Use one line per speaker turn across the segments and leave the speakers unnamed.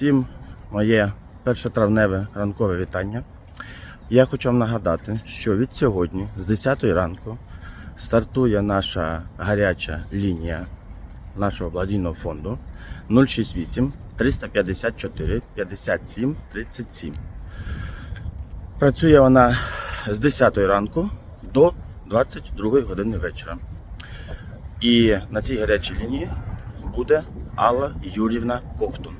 Всім моє першотравневе ранкове вітання. Я хочу вам нагадати, що від сьогодні, з 10 ранку, стартує наша гаряча лінія нашого благодійного фонду 068 354 57 37. Працює вона з 10 ранку до 22 години вечора. І на цій гарячій лінії буде Алла Юрівна Ковтун.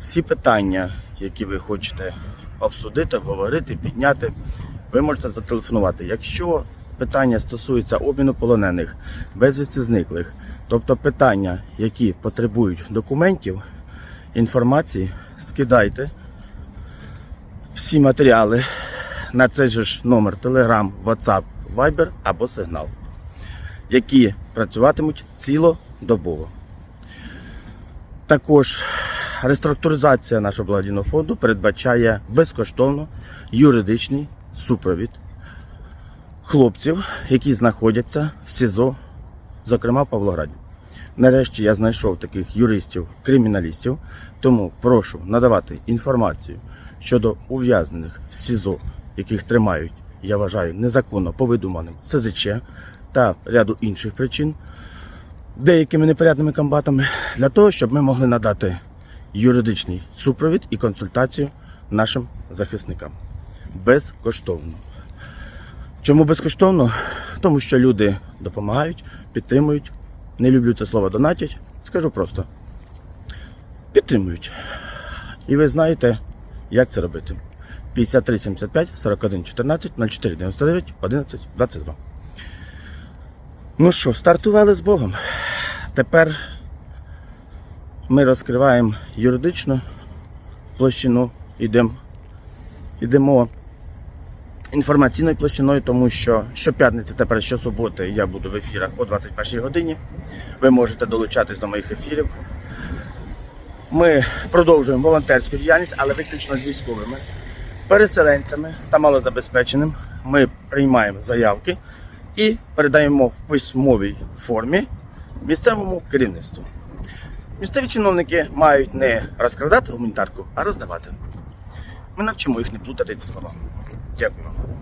Всі питання, які ви хочете обсудити, обговорити, підняти, ви можете зателефонувати. Якщо питання стосуються обміну полонених, безвісти зниклих, тобто питання, які потребують документів, інформації, скидайте всі матеріали на цей же ж номер Telegram, WhatsApp, Viber або Signal, які працюватимуть цілодобово. Також реструктуризація нашого благодійного фонду передбачає безкоштовно юридичний супровід хлопців, які знаходяться в СІЗО, зокрема в Павлограді. Нарешті я знайшов таких юристів-криміналістів, тому прошу надавати інформацію щодо ув'язнених в СІЗО, яких тримають, я вважаю, незаконно повидуманим СЗЧ та ряду інших причин деякими непорядними комбатами для того, щоб ми могли надати юридичний супровід і консультацію нашим захисникам безкоштовно. Чому безкоштовно? Тому що люди допомагають, підтримують. Не люблю це слово донатять. Скажу просто. Підтримують. І ви знаєте, як це робити. 53 75 41 14 04 99 11 22. Ну що, стартували з Богом. Тепер ми розкриваємо юридичну площину, йдемо, йдемо інформаційною площиною, тому що щоп'ятниці, тепер щосуботи я буду в ефірах о 21 годині. Ви можете долучатись до моїх ефірів. Ми продовжуємо волонтерську діяльність, але виключно з військовими, переселенцями та малозабезпеченим. Ми приймаємо заявки і передаємо в письмовій формі місцевому керівництву. Місцеві чиновники мають не розкрадати гуманітарку, а роздавати. Ми навчимо їх не плутати ці слова. Дякую. вам.